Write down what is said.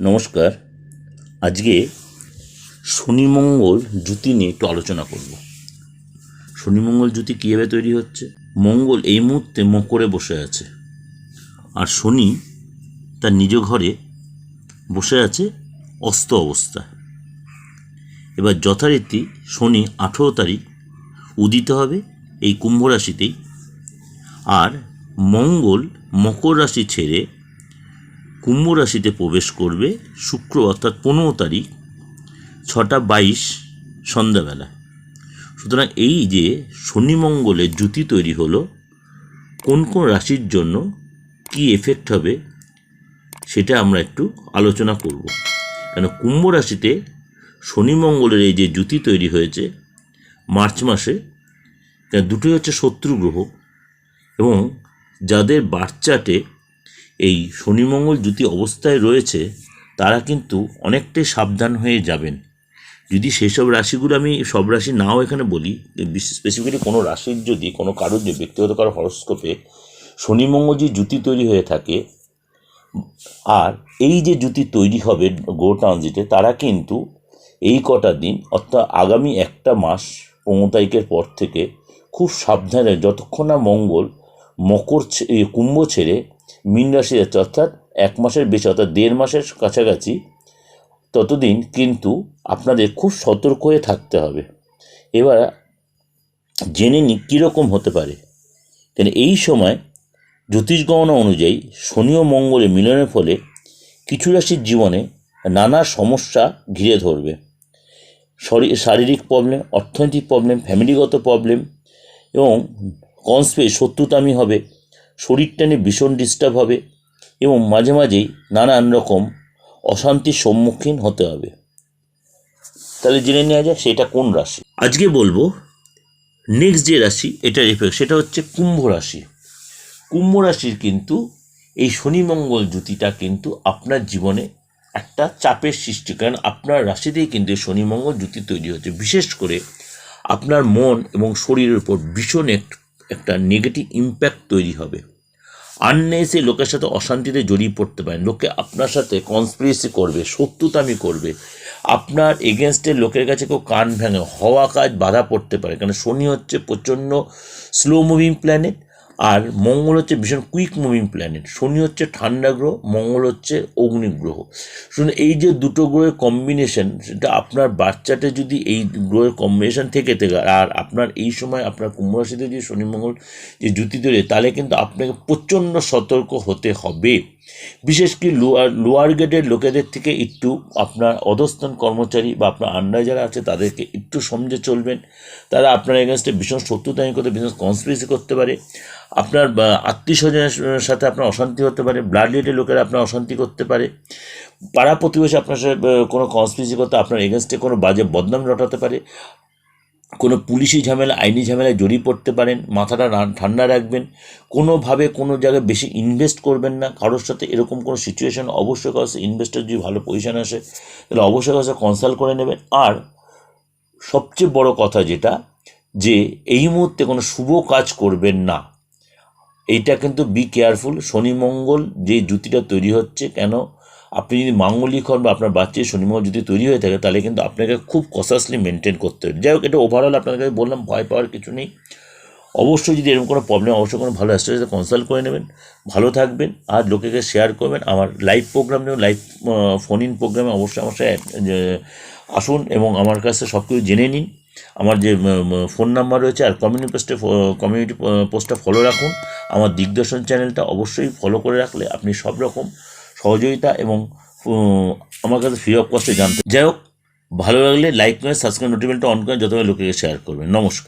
নমস্কার। আজকে শনি মঙ্গল জুতি নিয়ে একটু আলোচনা করব। শনি মঙ্গল জুতি কীভাবে তৈরি হচ্ছে? মঙ্গল এই মুহূর্তে মকরে বসে আছে। আর শনি তার নিজ ঘরে বসে আছে অস্ত অবস্থা এবার যথারীতি শনি আঠেরো তারিখ উদিত হবে এই কুম্ভ রাশিতেই। আর মঙ্গল মকর রাশি ছেড়ে কুম্ভ রাশিতে প্রবেশ করবে শুক্র, অর্থাৎ পনেরো তারিখ, ছটা বাইশ সন্ধ্যাবেলা। সুতরাং এই যে শনি মঙ্গলের জুতি তৈরি হলো, কোন কোন রাশির জন্য কি এফেক্ট হবে সেটা আমরা একটু আলোচনা করব। কেন কুম্ভ রাশিতে শনি মঙ্গলের এই যে জুতি তৈরি হয়েছে মার্চ মাসে দুটোই হচ্ছে শত্রু গ্রহ এবং যাদের বাচ্চাটে এই শনি মঙ্গল জুতি অবস্থায় রয়েছে, তারা কিন্তু অনেকটাই সাবধান হয়ে যাবেন। যদি সেসব রাশিগুলো আমি সব রাশি নাও এখানে বলি স্পেসিফিক্যালি কোনো রাশির যদি, কোনো কারোর যে ব্যক্তিগত কারও হরস্কোপে শনি মঙ্গল যে জুতি তৈরি হয়ে থাকে, আর এই যে জুতি তৈরি হবে গো ট্রানজিটে তারা কিন্তু এই কটা দিন, অর্থাৎ আগামী একটা মাস পনেরো তারিখের পর থেকে খুব সাবধানে, যতক্ষণ না মঙ্গল মকর কুম্ভ ছেড়ে মীন রাশি যাচ্ছে, অর্থাৎ এক মাসের বেশি, অর্থাৎ দেড় মাসের কাছাকাছি, ততদিন কিন্তু আপনাদের খুব সতর্ক হয়ে থাকতে হবে। এবার জেনে নিই কীরকম হতে পারে। কেন এই সময় জ্যোতিষ গণনা অনুযায়ী শনি ও মঙ্গলের মিলনের ফলে কিছু রাশির জীবনে নানা সমস্যা ঘিরে ধরবে। শরী- শারীরিক প্রবলেম অর্থনৈতিক প্রবলেম ফ্যামিলিগত প্রবলেম এবং কনস্পে শত্রুতামি হবে। শরীরটা নিয়ে ভীষণ ডিস্টার্ব হবে এবং মাঝে মাঝেই নানান রকম অশান্তির সম্মুখীন হতে হবে। তাহলে জেনে নেওয়া যায় সেটা কোন রাশি। আজকে বলব নেক্সট যে রাশি এটার এফেক্ট সেটা হচ্ছে কুম্ভ রাশি। কুম্ভ রাশির কিন্তু এই শনি মঙ্গল জুতিটা কিন্তু আপনার জীবনে একটা চাপের সৃষ্টি, কারণ আপনার রাশিতেই কিন্তু এই শনি মঙ্গল জুতি তৈরি হচ্ছে। বিশেষ করে আপনার মন এবং শরীরের উপর ভীষণ এক- একটা নেগেটিভ ইম্প্যাক্ট তৈরি হবে। আননেসে লোকের সাথে অশান্তিতে জড়িয়ে পড়তে পারেন। লোকে আপনার সাথে কনস্পিরেসি করবে শত্রুতামি করবে। আপনার এগেনস্টের লোকের কাছে কেউ কান ভেঙে, হওয়া কাজ বাধা পড়তে পারে। কারণ শনি হচ্ছে প্রচণ্ড স্লো মুভিং প্ল্যানেট আর মঙ্গল হচ্ছে ভীষণ কুইক মুভিং প্ল্যানেট শনি হচ্ছে ঠান্ডা গ্রহ, মঙ্গল হচ্ছে অগ্নিগ্রহ শুনুন, এই যে দুটো গ্রহের কম্বিনেশন সেটা আপনার বাচ্চাটা যদি এই গ্রহের কম্বিনেশন থেকে থেকে, আর আপনার এই সময় আপনার কুম্ভরাশিতে যে শনি মঙ্গল যে জুতি তৈরি তাহলে কিন্তু আপনাকে প্রচণ্ড সতর্ক হতে হবে। বিশেষ কি লোয়ার লোয়ার গ্রেডের লোকেদের থেকে একটু আপনার অধস্থান কর্মচারী বা আপনার আন্ডার যারা আছে, তাদেরকে একটু সমঝে চলবেন। তারা আপনার এগেনস্টে ভীষণ শত্রুতামি করতে, ভীষণ কনস্পিরেসি করতে পারে। আপনার আত্মীয় স্বজনের সাথে আপনার অশান্তি হতে পারে ব্লাড রিলেটেড লোকেরা আপনার অশান্তি করতে পারে। পাড়া প্রতিবেশী আপনার সাথে কোনো কনস্পিরেসি করতে আপনার এগেনস্টে কোনো বাজে বদনাম রটাতে পারে। কোনো পুলিশি ঝামেলা, আইনি ঝামেলায় জড়িয়ে পড়তে পারেন, মাথাটা ঠান্ডা রাখবেন, কোনোভাবে কোনো জায়গায় বেশি ইনভেস্ট করবেন না, কারোর সাথে এরকম কোনো সিচুয়েশন অবশ্যই সাথে ইনভেস্টের যদি ভালো পজিশন আসে, তাহলে অবশ্যই সাথে কনসাল্ট করে নেবেন। আর সবচেয়ে বড় কথা যেটা, যে এই মুহূর্তে কোনো শুভ কাজ করবেন না, এইটা কিন্তু বি কেয়ারফুল শনি মঙ্গল যে জুতিটা তৈরি হচ্ছে, কেন? আপনি যদি মাঙ্গলিক হন বা আপনার বাচ্চার শনি মঙ্গল যদি তৈরি হয়ে থাকে, তাহলে কিন্তু আপনাকে খুব কসাসলি মেনটেন করতে হবে। যাই হোক, এটা ওভারঅল আপনাকে বললাম, ভয় পাওয়ার কিছু নেই। অবশ্যই যদি এরকম কোনো প্রবলেম অবশ্যই কোনো ভালো অ্যাস্ট্রোলজিতে কনসাল্ট করে নেবেন। ভালো থাকবেন আর লোকেকে শেয়ার করবেন। আমার লাইভ প্রোগ্রাম নেবেন লাইভ ফোন ইন প্রোগ্রামে অবশ্যই আমার সাথে আসুন এবং আমার কাছে সব কিছু জেনে নিন। আমার যে ফোন নাম্বার রয়েছে আর কমিউনিটি পোস্টে কমিউনিটি পোস্টটা ফলো রাখুন। আমার দিগদর্শন চ্যানেলটা অবশ্যই ফলো করে রাখলে আপনি সব রকম সহযোগিতা এবং আমার কাছে ফ্রি অফ কস্টে জানতে যাই হোক, ভালো লাগলে লাইক করে সাবস্ক্রাইব নোটিফিকেশনটা অন করে যতভাবে লোকে শেয়ার করবেন। নমস্কার।